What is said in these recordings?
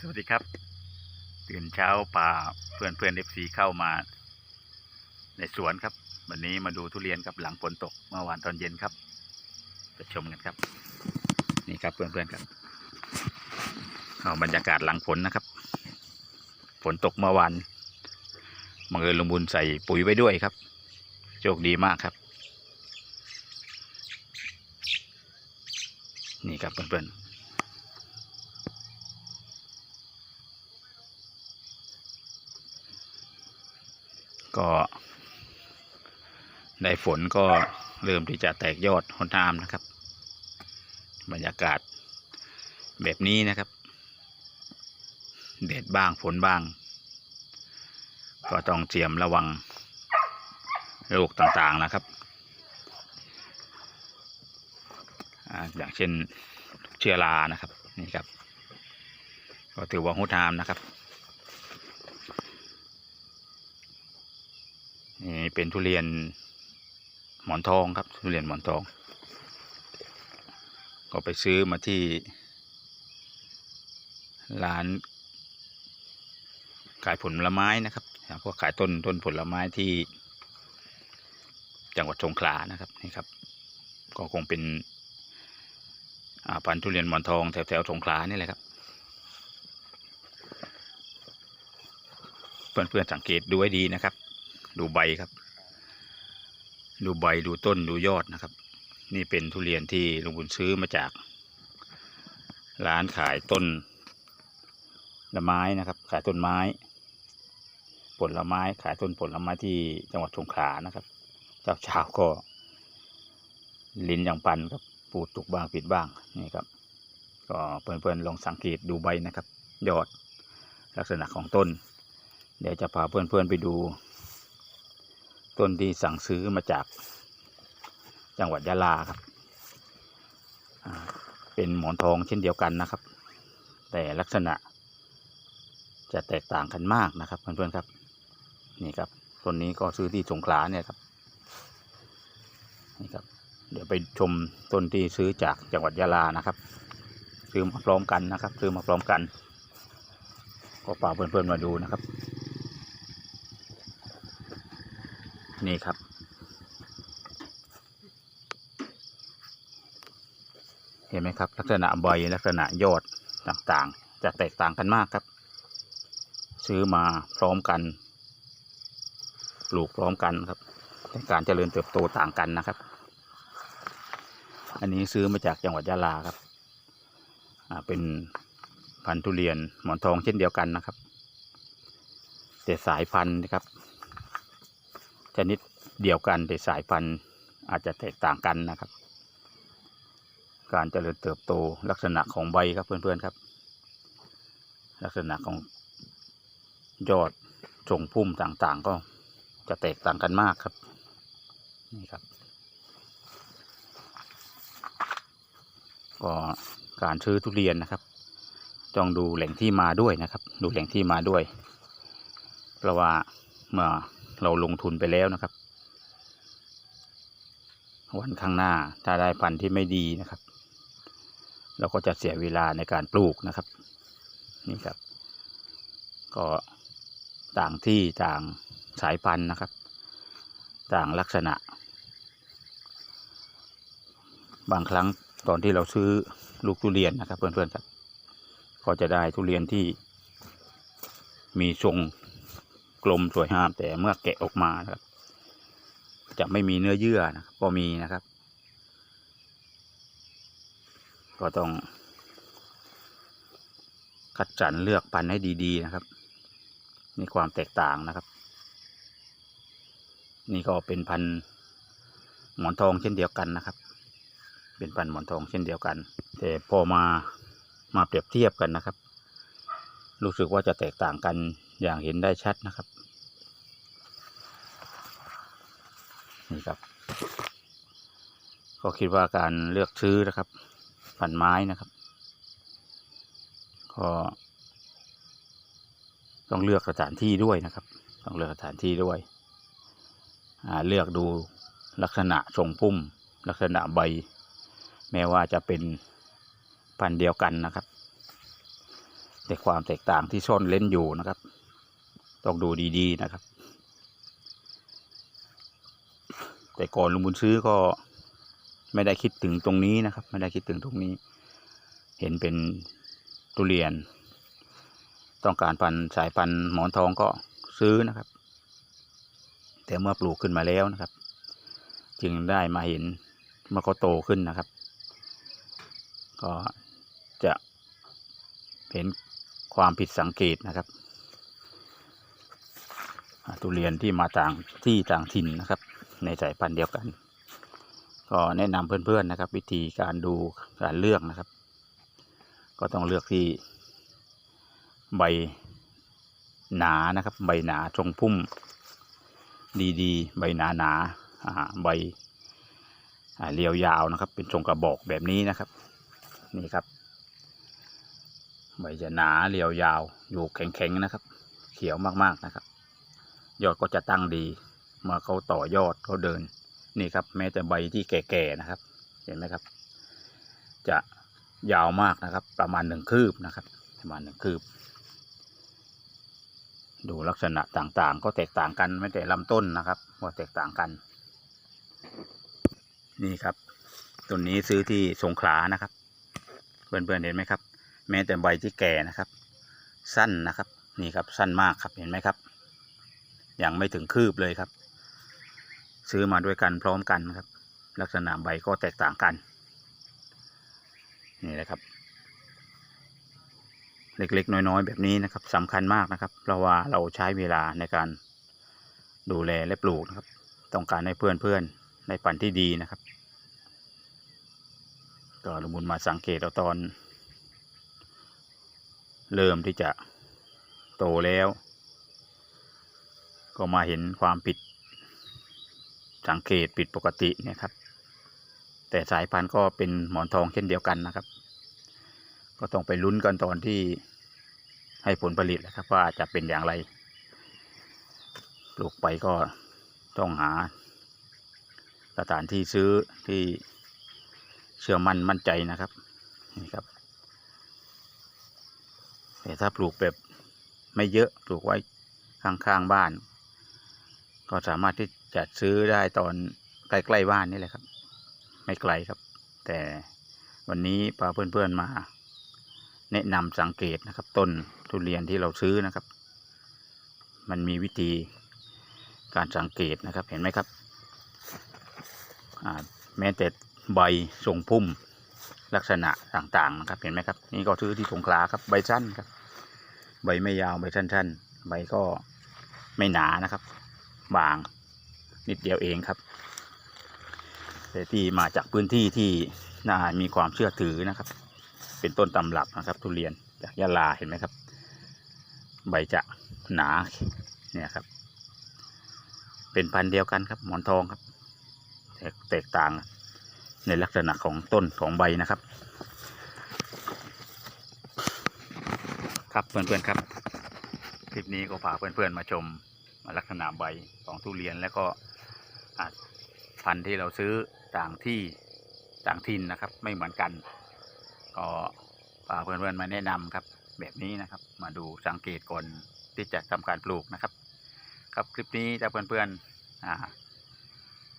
สวัสดีครับ ตื่นเช้าป่าเพื่อนเพื่อนเอฟซีเข้ามา ในสวนครับ วันนี้มาดูทุเรียนครับหลังฝนตกเมื่อวานตอนเย็นครับไปชมกันครับ นี่ครับเพื่อนเพื่อนครับเอาบรรยากาศหลังฝนนะครับ ฝนตกเมื่อวานบังเอิญลงบุญใส่ปุ๋ยไว้ด้วยครับ โชคดีมากครับ นี่ครับเพื่อนๆ ก็ได้ฝนก็เริ่มที่จะแตกยอดหนทามนะครับ บรรยากาศแบบนี้นะครับแดดบ้างฝนบ้าง ก็ต้องเตรียมระวังโรคต่างๆนะครับอย่างเช่นเชื้อรานะครับนี่ครับ ก็ถือว่าหุดหามนะครับ นี่เป็นทุเรียนหมอนทองครับ ทุเรียนหมอนทอง ก็ไปซื้อมาที่ ร้านขายผลไม้นะครับพวกขายต้นต้นผลไม้ที่จังหวัดสงขลานะครับนี่ครับ ก็คงเป็นพันธุ์ทุเรียนหมอนทองแถวแถวสงขลานี่แหละครับ เพื่อนๆสังเกตดูให้ดีนะครับ ดูใบครับ ดูใบดูต้นดูยอดนะครับ นี่เป็นทุเรียนที่ลุงบุญซื้อมาจาก ร้านขายต้นละไม้นะครับ ขายต้นไม้ ผลไม้ขายต้นผลไม้ที่จังหวัดสงขลานะครับ เจ้าช้าก็ ลิ้นอย่างปันครับปูดตุกบ้างปิดบ้างนี่ครับ ก็เพื่อนๆลองสังเกตดูใบนะครับ ยอดลักษณะของต้น เดี๋ยวจะพาเพื่อนๆไปดู ต้นที่สั่งซื้อมาจากจังหวัดยะลาครับ เป็นหมอนทองเช่นเดียวกันนะครับ แต่ลักษณะจะแตกต่างกันมากนะครับเพื่อนๆครับ นี่ครับต้นนี้ก็ซื้อที่สงขลาเนี่ยครับ นี่ครับ เดี๋ยวไปชมต้นที่ซื้อจากจังหวัดยะลานะครับ ซื้อมาพร้อมกันนะครับ ซื้อมาพร้อมกัน ก็ป่ากเพื่อนๆมาดูนะครับ นี่ครับ เห็นไหมครับ ลักษณะใบลักษณะยอดต่างๆ จะแตกต่างกันมากครับ ซื้อมาพร้อมกันปลูกพร้อมกันครับแต่การเจริญเติบโตต่างกันนะครับ อันนี้ซื้อมาจากจังหวัดยะลาครับเป็นพันธุ์ทุเรียนหมอนทองเช่นเดียวกันนะครับ แต่สายพันธุ์นะครับ ชนิดเดียวกันแต่สายพันธุ์อาจจะแตกต่างกันนะครับ การเจริญเติบโตลักษณะของใบครับเพื่อนๆครับ ลักษณะของยอดทรงพุ่มต่างๆ ก็จะแตกต่างกันมากครับนี่ครับ ก็การซื้อทุเรียนนะครับต้องดูแหล่งที่มาด้วยนะครับ ดูแหล่งที่มาด้วย เพราะว่าเมื่อ เราลงทุนไปแล้วนะครับ วันข้างหน้าถ้าได้พันธุ์ที่ไม่ดีนะครับ เราก็จะเสียเวลาในการปลูกนะครับ นี่ครับ ก็ต่างที่ต่างสายพันธุ์นะครับ ต่างลักษณะ บางครั้งตอนที่เราซื้อลูกทุเรียนนะครับ เพื่อนๆครับ ก็จะได้ทุเรียนที่มีทรง กลมสวยงามแต่เมื่อแกะออกมานะครับ จะไม่มีเนื้อเยื่อนะก็มีนะครับ ก็ต้องคัดสรรเลือกพันธุ์ให้ดีๆนะครับ มีความแตกต่างนะครับ นี่ก็เป็นพันธุ์หมอนทองเช่นเดียวกันนะครับ เป็นพันธุ์หมอนทองเช่นเดียวกัน แต่พอมามาเปรียบเทียบกันนะครับ รู้สึกว่าจะแตกต่างกัน อย่างเห็นได้ชัดนะครับ นี่ครับ ก็คิดว่าการเลือกซื้อนะครับพันไม้นะครับ ก็ต้องเลือกสถานที่ด้วยนะครับ ต้องเลือกสถานที่ด้วยเลือกดูลักษณะทรงพุ่ม ลักษณะใบ แม้ว่าจะเป็นพันธุ์เดียวกันนะครับ แต่ความแตกต่างที่ซ่อนเล่นอยู่นะครับ ต้องดูดีๆนะครับ แต่ก่อนลุงบุญซื้อก็ไม่ได้คิดถึงตรงนี้นะครับ ไม่ได้คิดถึงตรงนี้ เห็นเป็นทุเรียน ต้องการพันสายพันหมอนทองก็ซื้อนะครับ แต่เมื่อปลูกขึ้นมาแล้วนะครับ จึงได้มาเห็นเมื่อเขาโตขึ้นนะครับ ก็จะเห็นความผิดสังเกตนะครับ ทุเรียนที่มาต่างที่ต่างถิ่นนะครับ ในสายพันธุ์เดียวกัน ก็แนะนำเพื่อนๆนะครับ วิธีการดูการเลือกนะครับ ก็ต้องเลือกที่ใบหนานะครับ ใบหนาทรงพุ่มดีๆ ใบหนาหนาใบเรียวยาวนะครับ เป็นทรงกระบอกแบบนี้นะครับ นี่ครับ ใบจะหนาเรียวยาวอยู่แข็งๆนะครับ เขียวมากๆนะครับ ยอดก็จะตั้งดีเมื่อเขาต่อยอดเขาเดินนี่ครับ แม้แต่ใบที่แก่ๆนะครับ เห็นไหมครับ จะยาวมากนะครับ ประมาณหนึ่งคืบนะครับ ประมาณหนึ่งคืบ ดูลักษณะต่างๆ ก็แตกต่างกันไม่แต่ลำต้นนะครับว่าแตกต่างกัน นี่ครับต้นนี้ซื้อที่สงขลานะครับ เพื่อนๆเห็นไหมครับ แม้แต่ใบที่แก่นะครับ สั้นนะครับ นี่ครับสั้นมากครับเห็นไหมครับ ยังไม่ถึงคืบเลยครับ ซื้อมาด้วยกันพร้อมกันครับ ลักษณะใบก็แตกต่างกัน นี่แหละครับ เล็กๆ น้อยๆ แบบนี้นะครับสำคัญมากนะครับ เพราะว่าเราใช้เวลาในการดูแลและปลูกนะครับ ต้องการให้เพื่อนๆในปันที่ดีนะครับก็ลงมุนมาสังเกตเอาตอน เริ่มที่จะโตแล้ว ก็มาเห็นความผิดสังเกตผิดปกติเนี่ยครับ แต่สายพันธุ์ก็เป็นหมอนทองเช่นเดียวกันนะครับ ก็ต้องไปลุ้นกันตอนที่ให้ผลผลิตนะครับว่าจะเป็นอย่างไร ปลูกไปก็ต้องหาสถานที่ซื้อที่เชื่อมั่นมั่นใจนะครับนี่ครับ แต่ถ้าปลูกแบบไม่เยอะปลูกไว้ข้างๆบ้าน ก็สามารถที่จะซื้อได้ตอนใกล้ๆบ้านนี่แหละครับ ไม่ไกลครับ แต่วันนี้พาเพื่อนๆมา แนะนำสังเกตนะครับ ต้นทุเรียนที่เราซื้อนะครับ มันมีวิธีการสังเกตนะครับเห็นไหมครับแม้แต่ใบทรงพุ่มลักษณะต่างๆนะครับเห็นไหมครับ นี่ก็ซื้อที่สงขลาครับใบสั้นครับ ใบไม่ยาวใบสั้นๆ ใบก็ไม่หนานะครับ บางนิดเดียวเองครับแต่ที่มาจากพื้นที่ที่น่ามีความเชื่อถือนะครับ เป็นต้นตำรับนะครับ ทุเรียนจากยะลาเห็นไหมครับ ใบจะหนาเนี่ยครับ เป็นพันธุ์เดียวกันครับ หมอนทองครับ แตกแตกต่างในลักษณะของต้นของใบนะครับ ครับเพื่อนๆครับ คลิปนี้ก็พาเพื่อนๆมาชม ลักษณะใบของทุเรียนแล้วก็พันธุ์ที่เราซื้อต่างที่ต่างถิ่นนะครับ ไม่เหมือนกัน ก็พากเพื่อนๆมาแนะนำครับ แบบนี้นะครับ มาดูสังเกตก่อนที่จะทำการปลูกนะครับ ครับคลิปนี้ถ้าเพื่อนๆอ่า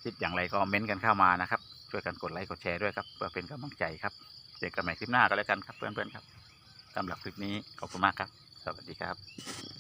คิดอย่างไรก็เม้นกันเข้ามานะครับ ช่วยกันกดไลค์กดแชร์ด้วยครับเพื่อเป็นกำลังใจครับเจอกันใหม่คลิปหน้าก็แล้วกันครับเพื่อนๆครับสำหรับคลิปนี้ขอบคุณมากครับ สวัสดีครับ